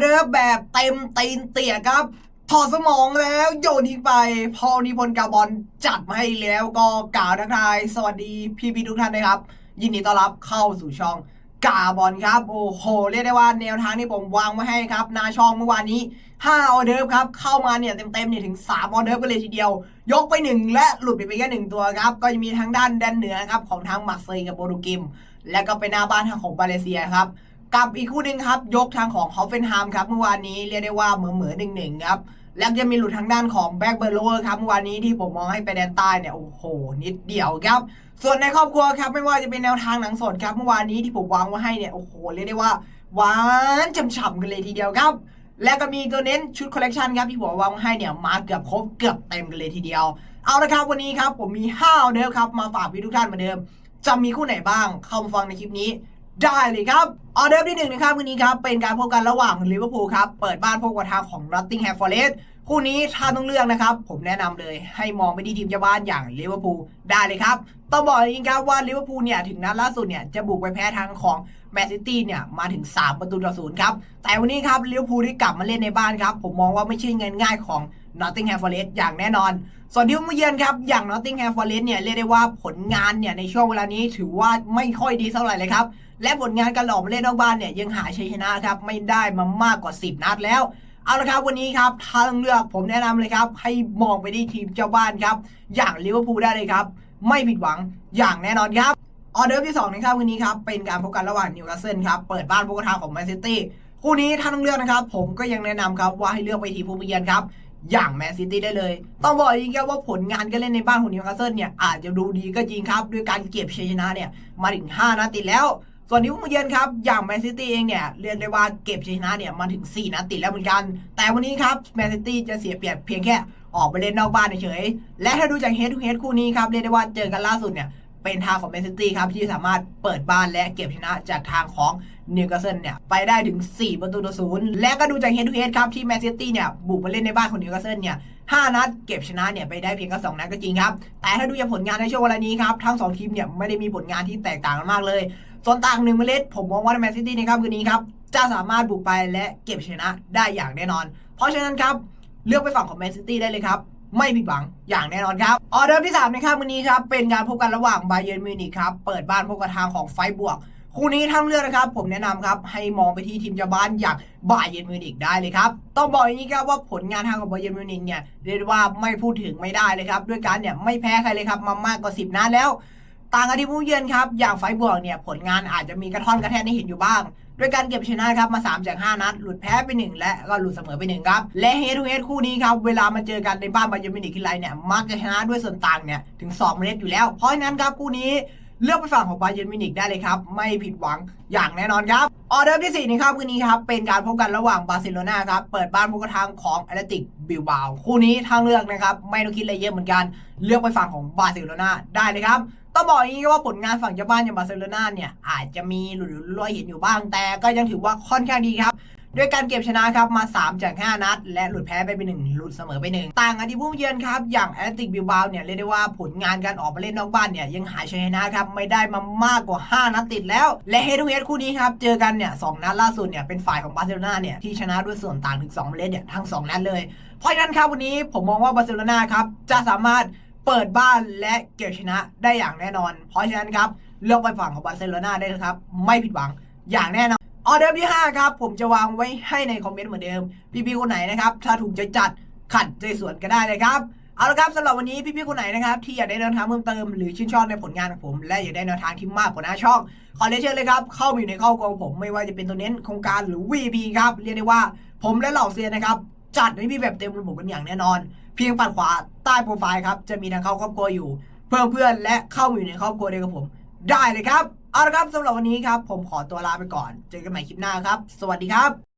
เด้อแบบเต็มตีนเตี่ยครับถอดสมองแล้วโยนทิ้งไป พอนิพนธ์กาบอลจัดมาให้แล้วก็กล่าวทักทาย สวัสดีพี่พี่ทุกท่านนะครับ ยินดีต้อนรับเข้าสู่ช่องกาบอลครับ โอ้โห เรียกได้ว่าแนวทางที่ผมวางไว้ให้ครับหนาช่องเมื่อวานนี้5ออเดิร์ฟครับ เข้ามาเนี่ยเต็มๆเนี่ยถึง3ออเดิร์ฟกันเลยทีเดียว ยกไป 1 และหลุดไปไปแค่หนึ่งตัวครับ ก็จะมีทั้งด้านแดนเหนือครับของทางมักเซยกับโบรูกิม และก็เป็นหน้าบ้านทางของมาเลเซียครับ กับอีกคู่หนึ่งครับ ยกทางของฮอฟเฟนไฮม์ครับเมื่อวานนี้เรียกได้ว่าเหมือเหมือหนึ่งหนึ่งครับแล้วจะมีหลุดทางด้านของแบ็กเบอร์โลครับเมื่อวานนี้ที่ผมมองให้ไปแดนใต้เนี่ยโอ้โห นิดเดียวครับ ส่วนในครอบครัวครับไม่ว่าจะเป็นแนวทางหนังสดครับเมื่อวานนี้ที่ผมวางไว้ให้เนี่ยโอ้โหเรียกได้ว่าหวานฉ่ำๆกันเลยทีเดียวครับและก็มีตัวเน้นชุดคอลเลกชันครับที่ผมวางไว้ให้เนี่ยมาเกือบครบเกือบเต็มกันเลยทีเดียว เอาละครับวันนี้ครับผมมี5ออเดิร์ครับมาฝากพี่ทุกท่านเหมือนเดิมจะมีคู่ไหนบ้างเข้ามาฟังในคลิปนี้ ได้เลยครับออเดิร์ที่หนึ่งนะครับวันนี้ครับเป็นการพบกันระหว่างลิเวอร์พูลครับเปิดบ้านพบกับทางของ Nottingham Forest คู่นี้ถ้าต้องเลือกนะครับ ผมแนะนำเลยให้มองไปที่ทีมเจ้าบ้านอย่างลิเวอร์พูลได้เลยครับต้องบอกจริงครับว่าลิเวอร์พูลเนี่ยถึงนัดล่าสุดเนี่ยจะบุกไปแพ้ทางของแมนซิตี้เนี่ยมาถึง 3 ประตูต่อศูนย์ครับแต่วันนี้ครับลิเวอร์พูลได้กลับมาเล่นในบ้านครับผมมองว่าไม่ใช่เงินง่ายของ Nottingham Forest อย่างแน่นอน ส่วนที่มาเยือนครับ อย่าง Nottingham Forest เนี่ยเรียกได้ว่าผลงานเนี่ยในช่วงเวลานี้ถือว่าไม่ค่อยดีเท่าไหร่เลยครับ และผลงานการหลอกมาเล่นนอกบ้านเนี่ยยังหาชัยชนะครับไม่ได้มามากกว่า 10 นัดแล้วเอาละครับวันนี้ครับถ้าต้งเลือกผมแนะนำเลยครับ ให้มองไปที่ทีมเจ้าบ้านครับ อย่างลิเวอร์พูลได้เลยครับ ไม่ผิดหวังอย่างแน่นอนครับ ออเดอร์ที่2นะครับวันนี้ครับ เป็นการพบกันระหว่างนิวคาสเซิลครับ เปิดบ้านพบกับทางของแมนซิตี้คู่นี้ถ้าต้องเลือกนะครับ ผมก็ยังแนะนำครับว่าให้เลือกไปทีมผู้เยือนครับ อย่างแมนซิตี้ได้เลย ต้องบอกจริงครับว่าผลงานการเล่นในบ้านของนิวคาสเซิลเนี่ยอาจจะดูดีก็จริงครับด้วยการเก็บชัยชนะเนี่ยมาถึง5นัดติดแล้ว ส่วนนิวมาเยือนครับอย่างแมนซิตี้เองเนี่ยเรียกได้ว่าเก็บชัยชนะเนี่ยมาถึง 4นัดติดแล้วเหมือนกัน แต่วันนี้ครับแมนซิตี้จะเสียเปรียบเพียงแค่ออกไปเล่นนอกบ้านเฉยและถ้าดูจากเฮดทูเฮดคู่นี้ครับเรียกได้ว่าเจอกันล่าสุดเนี่ย เป็นทางของแมนซิตี้ครับ ที่สามารถเปิดบ้านและเก็บชนะจากทางของนิวคาสเซิลเนี่ย ไปได้ถึง 4 ประตูต่อศูนย์และก็ดูจากเฮดทูเฮดครับ ที่แมนซิตี้เนี่ย บุกมาเล่นในบ้านของนิวคาสเซิลเนี่ย5นัดเก็บชนะเนี่ยไปได้เพียงแค่2นัดก็จริงครับ แต่ถ้าดูจากผลงานในช่วงเวลานี้ครับทั้ง2ทีมเนี่ยไม่ได้มีผลงานที่แตกต่างกันมากเลย ส่วนต่างหนึ่งเมล็ดผมมองว่าแมนซิตี้ในค่ำคืนนี้ครับจะสามารถบุกไปและเก็บชนะได้อย่างแน่นอน เพราะฉะนั้นครับเลือกไปฝั่งของแมนซิตี้ได้เลยครับ ไม่ผิดหวังอย่างแน่นอนครับ ออเดอร์ที่3ในค่ำวันนี้ครับ เป็นการพบกันระหว่างไบเยนมิวนิกครับ เปิดบ้านพบกับทางของไฟบวก คู่นี้ทั้งเลืองนะครับ ผมแนะนำครับ ให้มองไปที่ทีมเจ้าบ้านอย่างบาเยนมิวนิกได้เลยครับ ต้องบอกอย่างนี้ครับว่าผลงานทางของบาเยนมิวนิกเนี่ยเรียกว่าไม่พูดถึงไม่ได้เลยครับ ด้วยการเนี่ยไม่แพ้ใครเลยครับมามากกว่า 10นัดแล้ว ต่างกับที่ผู้เยือนครับ อย่างไฟบวกเนี่ยผลงานอาจจะมีกระท่อนกระแทกให้เห็นอยู่บ้าง ด้วยการเก็บชนะครับมา3จาก5นัด หลุดแพ้ไป 1 และก็หลุดเสมอไป 1 ครับ และเฮดทูเฮดคู่นี้ครับ เวลามาเจอกันในบ้านบาเยิร์มินิกทีไรเนี่ยมักจะชนะด้วยส่วนต่างเนี่ยถึง2เมตรอยู่แล้ว เพราะฉะนั้นครับคู่นี้เลือกไปฝั่งของบาเยิร์นมินิกได้เลยครับ ไม่ผิดหวังอย่างแน่นอนครับ ออเดอร์ที่ 4 ในครับคืนนี้ครับ เป็นการพบกันระหว่างบาร์เซโลนาครับ เปิดบ้านพบกับทางของแอตเลติกบิลบาว คู่นี้ทางเลือกนะครับ ไม่ต้องคิดอะไรเยอะเหมือนกัน เลือกไปฝั่งของบาร์เซโลนาได้เลยครับ ต้องบอกอย่างนี้ว่าผลงานฝั่งเจ้าบ้านอย่างบาร์เซโลนาเนี่ยอาจจะมีหลุดลอยเห็นอยู่บ้าง แต่ก็ยังถือว่าค่อนข้างดีครับด้วยการเก็บชนะครับมา 3 จาก 5 นัด และหลุดแพ้ไปไป1หลุดเสมอไป 1 ต่างกันที่ผู้เยือนครับ อย่างแอตติกบิลบาวเนี่ยเรียกได้ว่าผลงานการออกมาเล่นนอกบ้านเนี่ยยังหาชัยชนะครับ ไม่ได้มามากกว่า 5 นัดติดแล้ว และเฮดูเฮดคู่นี้ครับ เจอกันเนี่ยสนัดล่าสุดเนี่ยเป็นฝ่ายของบาร์เซโลนาเนี่ยที่ชนะด้วยส่วนต่างถึง2เมล็ดเนี่ยทั้ง 2 นัดเลย เพราะฉะนั้นครับวันนี้ผมมองว่าบาร์เซโลนาครับจะสามารถ เปิดบ้านและเก็บชนะได้อย่างแน่นอน เพราะฉะนั้นครับเลือกไปฝั่งของบาร์เซโลนาได้เลยครับ ไม่ผิดหวังอย่างแน่นอนออเดอร์ที่ 5 ครับ ผมจะวางไว้ให้ในคอมเมนต์เหมือนเดิม พี่ๆคนไหนนะครับ ถ้าถูกใจจัดขัดใจส่วนก็ได้เลยครับ เอาละครับสำหรับวันนี้พี่ๆคนไหนนะครับ ที่อยากได้แนวทางเพิ่มเติมหรือชื่นชอบในผลงานของผม และอยากได้แนวทางที่มากกว่าหน้าช่อง ขอเรียนเชิญเลยครับ เข้ามาอยู่ในครอบครัวของผมไม่ว่าจะเป็นตัวเน้นโครงการหรือ VP ครับเรียกได้ว่า ผมและเหล่าเซียนนะครับ จัดให้พี่แบบเต็มระบบกันอย่างแน่นอน เพียงปัดขวาใต้โปรไฟล์ครับ จะมีทางเข้าครอบครัวอยู่ เพื่อเพื่อนและเข้ามาอยู่ในครอบครัวเดียวกับผม ได้เลยครับ เอาละครับสำหรับวันนี้ครับ ผมขอตัวลาไปก่อน เจอกันใหม่คลิปหน้าครับ สวัสดีครับ